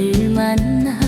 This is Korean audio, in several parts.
나를 만나.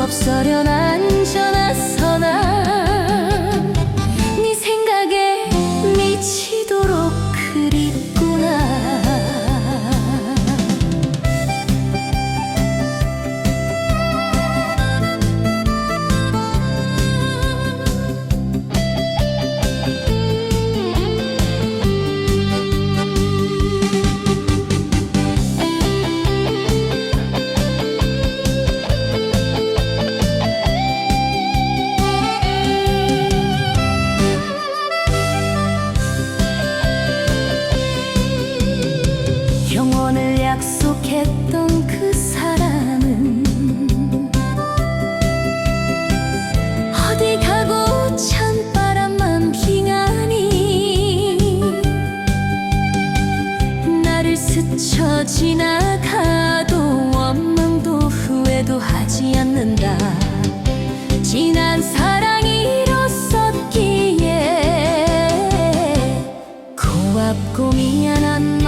수 없어련 안전하서나 스쳐 지나가도 원망도 후회도 하지 않는다. 지난 사랑이 일었었기에 고맙고 미안한